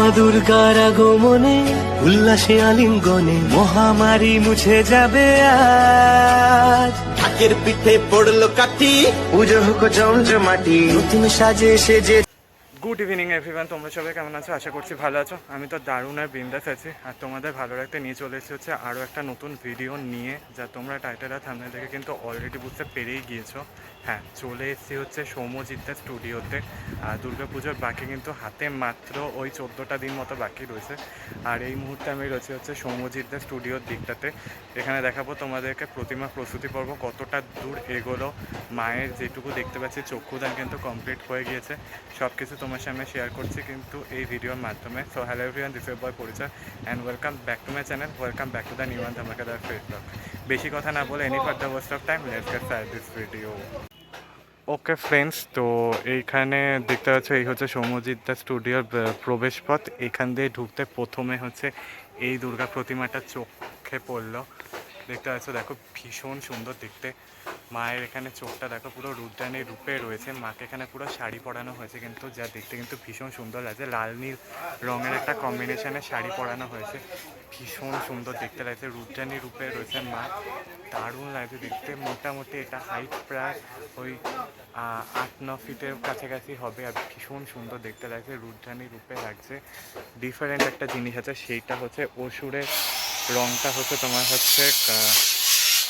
মা দুর্গার আগমনে উল্লাসে আলিঙ্গনে মহামারী মুছে যাবে আজ। ঢাকের পিঠে পড়ল কাঠি। পুজো হোক জমজমাটি নতুন সাজে সেজে। গুড ইভিনিং এভরিওয়ান তোমরা সবাই কেমন আছো? আশা করছি ভালো আছো। আমি তো দারুণ আর বিন্দাস আছি। আর তোমাদের ভালো রাখতে নিয়ে চলে এসেছি হচ্ছে আরও একটা নতুন ভিডিও নিয়ে যা তোমরা টাইটেল আর থামনে থেকে কিন্তু অলরেডি বুঝতে পেরেই গিয়েছো। হ্যাঁ চলে এসেছি হচ্ছে সৌম্যজিৎদের স্টুডিওতে। দুর্গা পুজোর বাকি কিন্তু হাতে মাত্র ওই চোদ্দোটা দিন মতো বাকি রয়েছে। আর এই মুহূর্তে আমি রয়েছে হচ্ছে সৌম্যজিৎদের স্টুডিওর দিকটাতে। এখানে দেখাবো তোমাদেরকে প্রতিমা প্রস্তুতি পর্ব, কতটা দূর এগোলো, মায়ের যেটুকু দেখতে পাচ্ছি, চক্ষুদান কিন্তু কমপ্লিট হয়ে গিয়েছে। সব কিছু তোমার সামনে শেয়ার করছি কিন্তু এই ভিডিওর মাধ্যমে। So hello everyone this boy পরিচয় and welcome back to my channel welcome back to the new and ধামাকাদার Facebook বেশি কথা না বলে any further waste of time let's get start this video okay friends তো এইখানে দেখতে পাচ্ছ, এই হচ্ছে সৌম্যজিৎ দা স্টুডিওর প্রবেশপথ। এখান দিয়ে ঢুকতে প্রথমে হচ্ছে এই দুর্গা প্রতিমাটা চোখে পড়ল। দেখতে পাচ্ছ, দেখো, ভীষণ সুন্দর দেখতে। মায়ের এখানে চোখটা দেখো, পুরো রুদ্রানী রূপে রয়েছে। মাকে এখানে পুরো শাড়ি পরানো হয়েছে কিন্তু, যা দেখতে কিন্তু ভীষণ সুন্দর লাগছে। লাল, নীল রঙের একটা কম্বিনেশনে শাড়ি পরানো হয়েছে। ভীষণ সুন্দর দেখতে লাগছে রুদ্রানী রূপে রয়েছে মা। দারুণ লাগছে দেখতে, মোটামুটি এটা হাইট প্রায় ওই আট, ন ফিটের কাছাকাছি হবে। আর ভীষণ সুন্দর দেখতে লাগছে রুদ্রানী রূপে লাগছে। ডিফারেন্ট একটা জিনিস আছে, সেইটা হচ্ছে অসুরের রংটা হচ্ছে তোমার হচ্ছে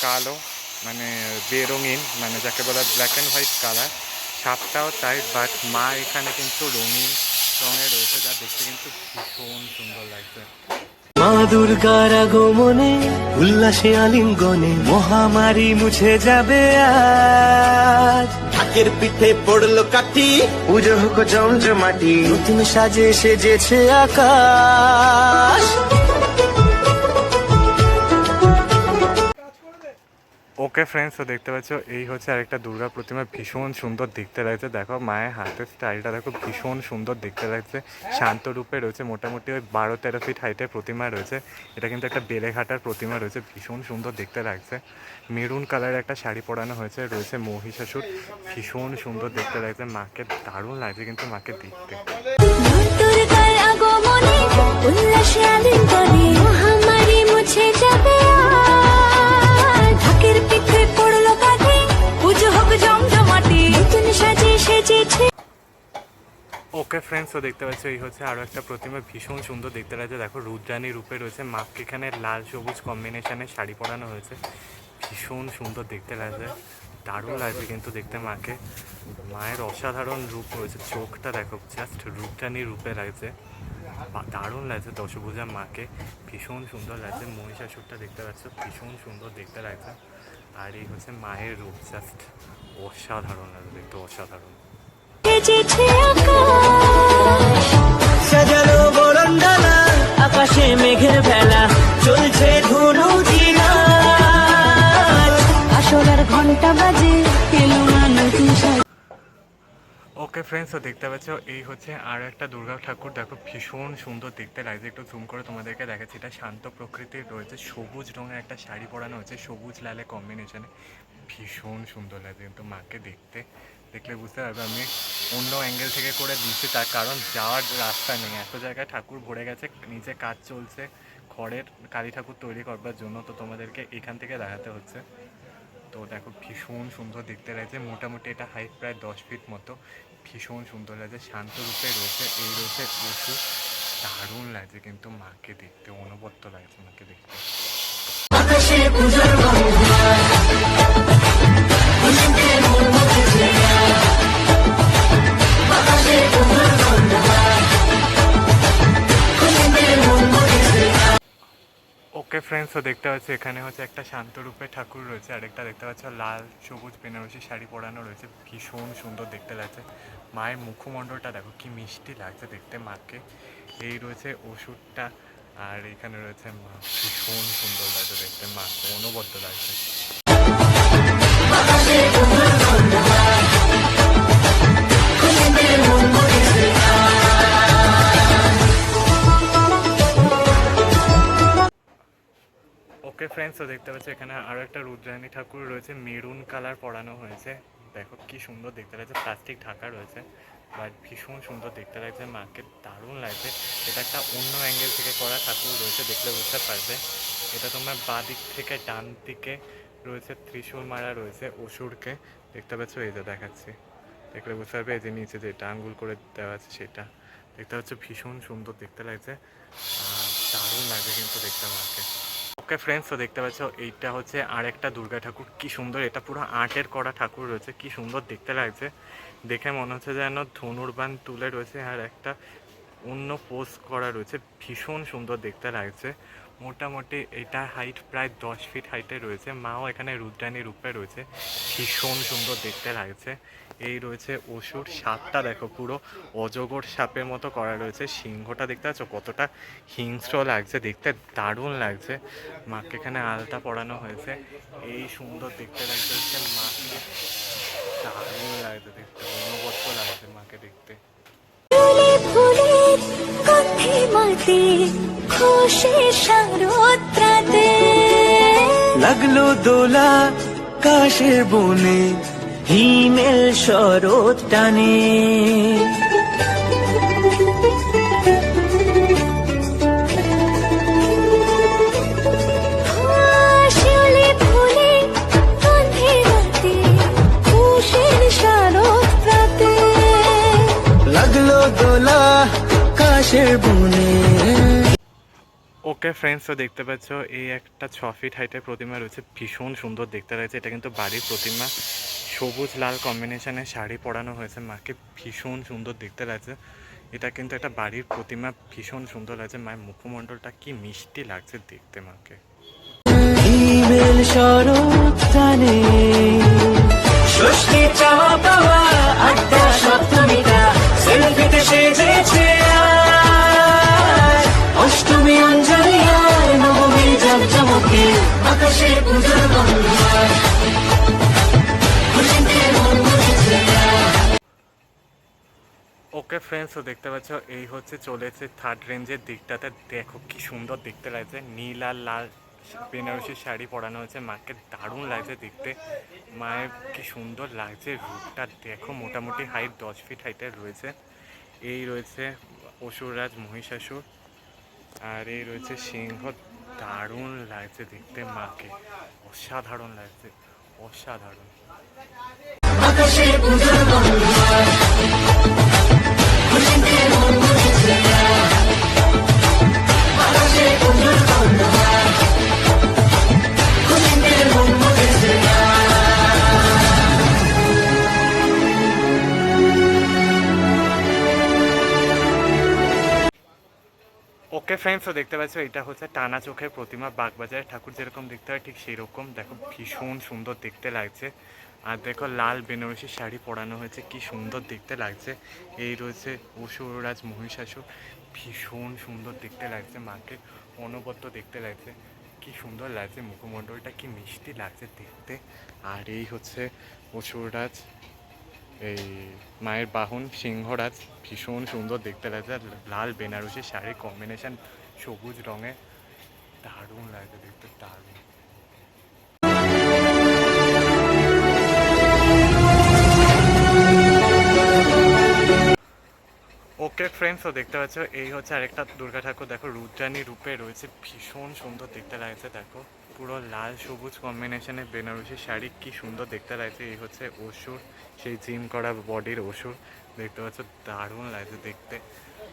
কালো। মানে বেরঙিন মানে যাকে বলা ব্ল্যাক অ্যান্ড হোয়াইট কালার সাপটাও তাই বাট মা এখানে কিন্তু রঙিন রঙে রয়েছে যা দেখতে কিন্তু ভীষণ সুন্দর লাগছে। মা দুর্গার আগমনে উল্লাসে আলিঙ্গনে মহামারী মুছে যাবে আজ। ঢাকের পিঠে পড়ল কাঠি। পুজো হোক জমজমাটি নতুন সাজে সেজেছে আকাশ। ওকে ফ্রেন্ডস তো দেখতে পাচ্ছ, এই হচ্ছে আরেকটা দুর্গা প্রতিমা, ভীষণ সুন্দর দেখতে লাগছে। দেখো, মায়ের হাতের স্টাইলটা দেখো, ভীষণ সুন্দর দেখতে লাগছে। শান্ত রূপে রয়েছে, মোটামুটি ওই বারো তেরো ফিট হাইটের প্রতিমা রয়েছে। এটা কিন্তু একটা বেলেঘাটার প্রতিমা রয়েছে, ভীষণ সুন্দর দেখতে লাগছে। মেরুন কালারের একটা শাড়ি পরানো হয়েছে, রয়েছে মহিষাসুর। ভীষণ সুন্দর দেখতে লাগছে, মাকে দারুণ লাগছে কিন্তু মাকে দেখতে। উল্লাসে ওকে ফ্রেন্ডস তো দেখতে পাচ্ছ, এই হচ্ছে আরও একটা প্রতিমা, ভীষণ সুন্দর দেখতে লাগছে। দেখো রুদ্রানী রূপে রয়েছে মাকে এখানে লাল, সবুজ কম্বিনেশনে শাড়ি পরানো হয়েছে। ভীষণ সুন্দর দেখতে লাগছে, দারুণ লাগছে কিন্তু দেখতে মাকে। মায়ের অসাধারণ রূপ রয়েছে, চোখটা দেখো জাস্ট রূপটানি রূপে লাগছে। দারুণ লাগছে দশভুজা মাকে, ভীষণ সুন্দর লাগছে, মহিষাসুরটা দেখতে পাচ্ছ, ভীষণ সুন্দর দেখতে লাগছে। আর এই হচ্ছে মায়ের রূপ জাস্ট অসাধারণ লাগছে, দেখতে অসাধারণ। সাজানো বরণডালা, আকাশে মেঘের ভেলা চলছে ধনু আসলার ঘণ্টা বাজে ওকে ফ্রেন্ডস তো দেখতে পাচ্ছ, এই হচ্ছে আর একটা দুর্গা ঠাকুর। দেখো, ভীষণ সুন্দর দেখতে লাগছে। একটু জুম করে তোমাদেরকে দেখাচ্ছি। এটা শান্ত প্রকৃতির রয়েছে। সবুজ রঙের একটা শাড়ি পরানো হয়েছে, সবুজ লালে কম্বিনেশনে ভীষণ সুন্দর লাগছে কিন্তু মাকে দেখতে। দেখলে বুঝতে পারবে। আমি অন্য অ্যাঙ্গেল থেকে করে দিচ্ছি, তার কারণ যাওয়ার রাস্তা নেই। এত জায়গায় ঠাকুর ভরে গেছে নিচে কাজ চলছে, খড়ের কালী ঠাকুর তৈরি করবার জন্য তো তোমাদেরকে এখান থেকে দেখাতে হচ্ছে। তো দেখো, ভীষণ সুন্দর দেখতে লাগছে। মোটামুটি এটা হাইট প্রায় দশ ফিট মতো। ভীষণ সুন্দর লাগছে, শান্ত রূপে রয়েছে, এই রয়েছে পশু দারুণ লাগছে কিন্তু মাকে দেখতে, অনবদ্য লাগছে মাকে দেখতে। ওকে ফ্রেন্ডস তো দেখতে পাচ্ছি। এখানে হচ্ছে একটা শান্ত রূপে ঠাকুর রয়েছে, আরেকটা দেখতে পাচ্ছ লাল, সবুজ বেনারসি শাড়ি পরানো রয়েছে। ভীষণ সুন্দর দেখতে লাগছে। মায়ের মুখমণ্ডলটা দেখো, কি মিষ্টি লাগছে দেখতে মাকে। এই রয়েছে ওষুধটা, আর এখানে রয়েছে মা ভীষণ সুন্দর লাগছে দেখতে মাকে অনবদ্য লাগছে। ওকে ফ্রেন্ডস তো দেখতে পাচ্ছ, এখানে আরও একটা রুদ্রাণী ঠাকুর রয়েছে, মেরুন কালার পরানো হয়েছে। দেখো কি সুন্দর দেখতে লাগছে, প্লাস্টিক ঢাকা রয়েছে বাট ভীষণ সুন্দর দেখতে লাগছে, মাকে দারুণ লাগছে। এটা একটা অন্য অ্যাঙ্গেল থেকে করা ঠাকুর রয়েছে, দেখলে বুঝতে পারবে। এটা তোমার বাঁ দিক থেকে ডান দিকে রয়েছে ত্রিশূল মারা রয়েছে, অসুরকে। দেখতে পাচ্ছ, এই যে দেখাচ্ছি। দেখলে বুঝতে পারবে, এই যে নিচে যেটা আঙ্গুল করে দেওয়া আছে সেটা। দেখতে পাচ্ছ, ভীষণ সুন্দর দেখতে লাগছে দারুণ লাগছে কিন্তু দেখতে মাকে। ওকে ফ্রেন্ডস তো দেখতে পাচ্ছ, এইটা হচ্ছে আর একটা দুর্গা ঠাকুর। কি সুন্দর, এটা পুরো আর্টের করা ঠাকুর রয়েছে। কি সুন্দর দেখতে লাগছে। দেখে মনে হচ্ছে যেন ধনুর্বান তুলে রয়েছে আর একটা অন্য পোজ করা রয়েছে। ভীষণ সুন্দর দেখতে লাগছে। মোটামুটি এটা হাইট প্রায় দশ ফিট হাইটে রয়েছে। মাও এখানে রুদ্রাণী রূপে রয়েছে। ভীষণ সুন্দর দেখতে লাগছে। এই রয়েছে অসুর সাপটা দেখো পুরো অজগর সাপের মতো করা রয়েছে। সিংহটা দেখতে পাচ্ছ কতটা হিংস্র লাগছে দেখতে দারুণ লাগছে। মাকে এখানে আলতা পরানো হয়েছে। এই সুন্দর দেখতে লাগছে হচ্ছে মাকে। দারুণ লাগছে দেখতে অনবদ্য লাগছে মাকে দেখতে। লাগল দোলা কাশের বনে শরৎ টানে। ওকে ফ্রেন্ডস তো দেখতে পাচ্ছ এই একটা ছ ফিট হাইটের প্রতিমা রয়েছে। ভীষণ সুন্দর দেখতে রয়েছে এটা কিন্তু বাড়ির প্রতিমা। সবুজ লাল কম্বিনেশনে শাড়ি পরানো হয়েছে। মাকে ভীষণ সুন্দর দেখতে লাগছে। এটা কিন্তু একটা বাড়ির প্রতিমা, ভীষণ সুন্দর লাগছে। মায়ের মুখমণ্ডলটা কি মিষ্টি লাগছে দেখতে মাকে। অষ্টমী অঞ্জলি নবমী জমজমকে ওকে ফ্রেন্ডস তো দেখতে পাচ্ছ, এই হচ্ছে চলেছে থার্ড রেঞ্জের দিকটাতে। দেখো কি সুন্দর দেখতে লাগছে। নীল আর লাল, বেনারসি শাড়ি পরানো হয়েছে। মাকে দারুণ লাগছে দেখতে। মায়ের কি সুন্দর লাগছে রূপটা। দেখো, মোটামুটি হাইট দশ ফিট হাইটের রয়েছে। এই রয়েছে অসুররাজ মহিষাসুর। আর এই রয়েছে সিংহ। দারুণ লাগছে দেখতে মাকে। অসাধারণ লাগছে। অসাধারণ। ওকে ফ্রেন্ডস দেখতে পাচ্ছ, এটা হচ্ছে টানা চোখের প্রতিমা, বাগবাজারের ঠাকুর যেরকম দেখতে হয়, ঠিক সেই রকম দেখো, ভীষণ সুন্দর দেখতে লাগছে। আর দেখো, লাল বেনারসি শাড়ি পরানো হয়েছে, কি সুন্দর দেখতে লাগছে। এই রয়েছে অসুররাজ মহিষাসুর। ভীষণ সুন্দর দেখতে লাগছে, মাকে অনবদ্য দেখতে লাগছে। কি সুন্দর লাগছে মুখমণ্ডলটা, কি মিষ্টি লাগছে দেখতে। আর এই হচ্ছে অসুররাজ এই মায়ের বাহন, সিংহরাজ, ভীষণ সুন্দর দেখতে লাগছে। লাল বেনারসি শাড়ির কম্বিনেশন সবুজ রঙে দারুণ লাগছে দেখতে, দারুণ। ওকে ফ্রেন্ডস তো দেখতে পাচ্ছ, এই হচ্ছে আরেকটা দুর্গা ঠাকুর। দেখো, রুদ্রাণী রূপে রয়েছে, ভীষণ সুন্দর দেখতে লাগছে, দেখো। পুরো লাল সবুজ কম্বিনেশনে বেনারসি শাড়ি কি সুন্দর দেখতে লাগছে এই হচ্ছে ওষুর সেই জিম করা বডির ওষুর দেখতে পাচ্ছ দারুণ লাগছে দেখতে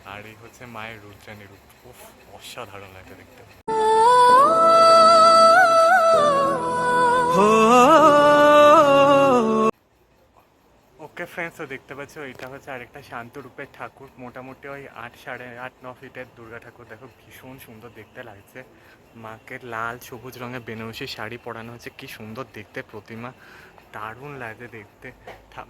আর এই হচ্ছে মায়ের রুদ্রানি রূপ উফ অসাধারণ লাগছে দেখতে ওকে ফ্রেন্ডস তো দেখতে পাচ্ছ, এটা হচ্ছে আরেকটা শান্ত রূপের ঠাকুর। মোটামুটি ওই আট সাড়ে আট, ন ফিটের দুর্গা ঠাকুর। দেখো, ভীষণ সুন্দর দেখতে লাগছে। মাকে লাল, সবুজ রঙের বেনারসি শাড়ি পরানো হয়েছে কি সুন্দর দেখতে, প্রতিমা। দারুণ লাগছে দেখতে।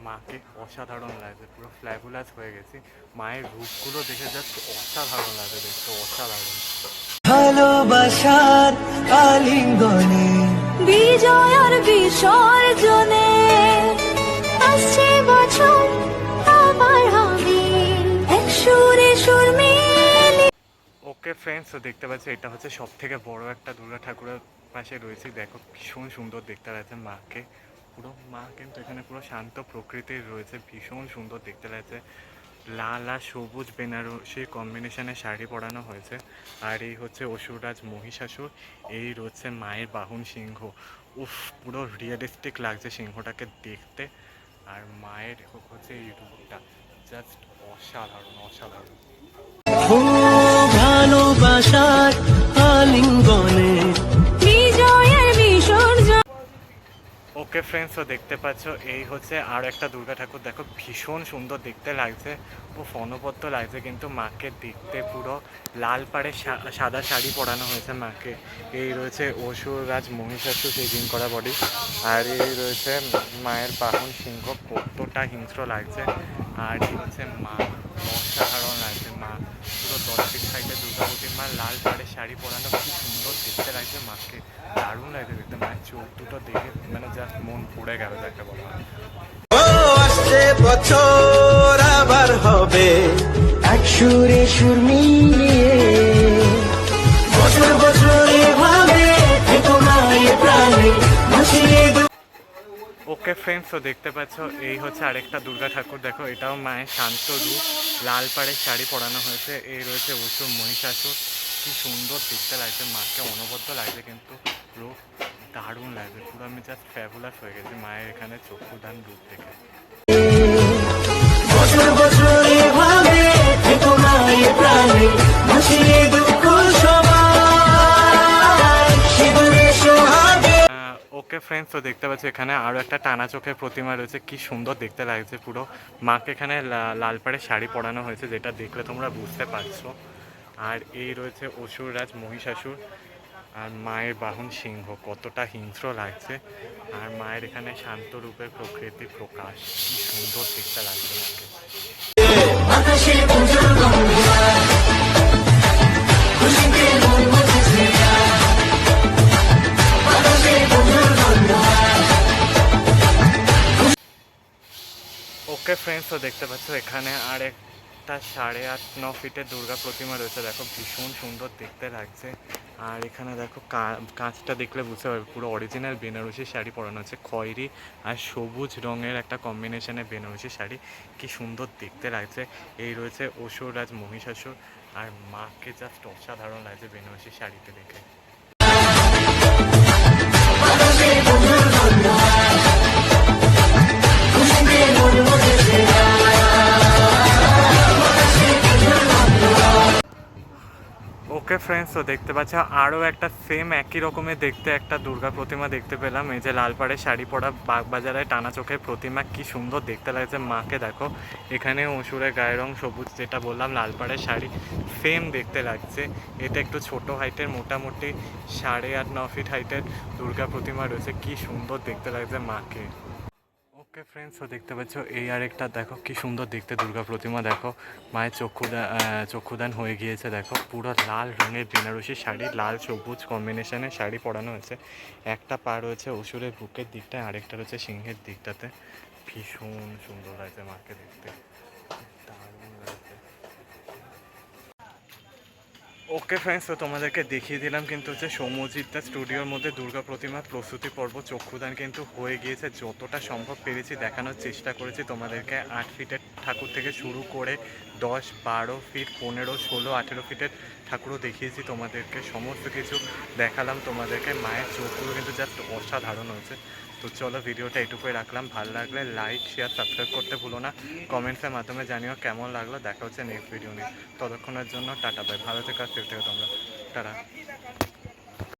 মাকে অসাধারণ লাগছে। পুরো ফ্ল্যাবুলাস হয়ে গেছি। মায়ের রূপগুলো দেখে যাচ্ছে অসাধারণ লাগছে দেখতে, অসাধারণ। ভালোবাসার আলিঙ্গনে বিজয় আর বিসর্জনে। ওকে ফ্রেন্ডস দেখতে পাচ্ছ এটা হচ্ছে সব থেকে বড় একটা দুর্গা ঠাকুরের পাশে রয়েছে। দেখো ভীষণ সুন্দর দেখতে লাগছে মাকে। পুরো মা কিন্তু এখানে পুরো শান্ত প্রকৃতির রয়েছে, ভীষণ সুন্দর দেখতে লাগছে। লাল আর সবুজ বেনারসি কম্বিনেশনে শাড়ি পরানো হয়েছে। আর এই হচ্ছে অসুররাজ মহিষাসুর, এই রয়েছে মায়ের বাহন সিংহ। উফ, পুরো রিয়েলিস্টিক লাগছে সিংহটাকে দেখতে। আর মায়ের হচ্ছে এই রূপটা জাস্ট অসাধারণ অসাধারণ। ভালোবাসার আলিঙ্গনে। ওকে ফ্রেন্ডস তো দেখতে পাচ্ছ, এই হচ্ছে আর একটা দুর্গা ঠাকুর। দেখো, ভীষণ সুন্দর দেখতে লাগছে। ও ফনবদ্ধ লাগছে, কিন্তু মাকে দেখতে পুরো লাল পাড়ে সাদা শাড়ি পরানো হয়েছে মাকে। এই রয়েছে অসুর রাজ মহিষাসুর সেজিং করা বডি আর এই রয়েছে মায়ের বাহন সিংহ, কতটা হিংস্র লাগছে। আর এই হচ্ছে মা অসাধারণ পুরো দশটিক সাইডে দুর্গাবতী মা লাল পাড়ে শাড়ি পরানো খুব সুন্দর দেখতে লাগছে মাকে দারুণ লাগছে দেখতে মায়ের চোখ দুটো দেখে মানে জাস্ট মন পড়ে গেল যাকে বলা। আসছে বছর আবার হবে, এক সুরে সুর মিলিয়ে ওকে ফ্রেন্ডস তো দেখতে পাচ্ছ, এই হচ্ছে আরেকটা দুর্গা ঠাকুর। দেখো, এটাও মায়ের শান্ত রূপ। লাল পাড়ের শাড়ি পরানো হয়েছে। এই রয়েছে অসুর মহিষাসুর। কি সুন্দর দেখতে লাগছে। মাকে অনবদ্য লাগছে, কিন্তু রূপ দারুণ লাগছে। পুরো আমি জাস্ট ফ্যাবুলাস হয়ে গেছি মায়ের এখানে চক্ষুদান রূপ দেখে। ফ্রেন্ডস তো দেখতে পাচ্ছ, এখানে আরও একটা টানা চোখের প্রতিমা রয়েছে। কি সুন্দর দেখতে লাগছে পুরো। মাকে এখানে লাল পাড়ের শাড়ি পরানো হয়েছে, যেটা দেখলে তোমরা বুঝতে পারছ। আর এই রয়েছে অসুররাজ মহিষাসুর আর মায়ের বাহন সিংহ। কতটা হিংস্র লাগছে। আর মায়ের এখানে শান্ত রূপের প্রকৃতি প্রকাশ। কি সুন্দর দেখতে লাগছে মাকে। ওকে ফ্রেন্ডস তো দেখতে পাচ্ছ, এখানে আর একটা সাড়ে আট, ন ফিটের দুর্গা প্রতিমা রয়েছে। দেখো, ভীষণ সুন্দর দেখতে লাগছে। আর এখানে দেখো কাঁচটা দেখলে বুঝতে পারবে, পুরো অরিজিনাল বেনারসি শাড়ি পরানো হচ্ছে খয়েরি আর সবুজ রঙের একটা কম্বিনেশনে বেনারসি শাড়ি। কি সুন্দর দেখতে লাগছে। এই রয়েছে অসুররাজ মহিষাসুর। আর মাকে জাস্ট অসাধারণ লাগছে বেনারসি শাড়িতে দেখে। ওকে ফ্রেন্ডস তো দেখতে পাচ্ছ, আরও একটা সেম একই রকমের দেখতে, একটা দুর্গা প্রতিমা দেখতে পেলাম। এই যে লালপাড়ে শাড়ি পরা বাগবাজারে টানা চোখের প্রতিমা, কি সুন্দর দেখতে লাগছে। মাকে দেখো, এখানে অসুরের গায়ের রং সবুজ, যেটা বললাম লালপাড়ের শাড়ি সেম দেখতে লাগছে। এটা একটু ছোট হাইটের মোটামুটি সাড়ে আট, ন ফিট হাইটের দুর্গা প্রতিমা রয়েছে। কি সুন্দর দেখতে লাগছে মাকে। ওকে ফ্রেন্ডস দেখতে পাচ্ছ, এই আরেকটা, দেখো কি সুন্দর দেখতে দুর্গা প্রতিমা, দেখো মায়ের চক্ষুদান চক্ষুদান হয়ে গিয়েছে, দেখো পুরো লাল রঙের বেনারসি শাড়ি, লাল সবুজ কম্বিনেশনে শাড়ি পরানো হয়েছে। একটা পা রয়েছে অসুরের বুকের দিকটায়, আরেকটা রয়েছে সিংহের দিকটাতে। ভীষণ সুন্দর লাগছে মাকে দেখতে দারুণ লাগছে ওকে ফ্রেন্ডস তো তোমাদেরকে দেখিয়ে দিলাম কিন্তু হচ্ছে সৌম্যজিৎদা স্টুডিওর মধ্যে দুর্গা প্রতিমার প্রস্তুতি পর্ব চক্ষুদান কিন্তু হয়ে গিয়েছে। যতটা সম্ভব পেরেছি, দেখানোর চেষ্টা করেছি তোমাদেরকে। আট ফিটের ঠাকুর থেকে শুরু করে দশ, বারো ফিট পনেরো, ষোলো, আঠেরো ফিটের ঠাকুরও দেখিয়েছি তোমাদেরকে। সমস্ত কিছু দেখালাম তোমাদেরকে। মায়ের চোখগুলো কিন্তু জাস্ট অসাধারণ হয়েছে। তো চলো ভিডিওটা এটুকুই রাখলাম। ভালো লাগলে লাইক শেয়ার সাবস্ক্রাইব করতে ভুলো না। কমেন্টসের মাধ্যমে জানিও কেমন লাগল। দেখা হচ্ছে নেক্সট ভিডিও নিয়ে। ততক্ষণের জন্য টাটা বাই ভালো থেকে, আর তোমরা। টাটা।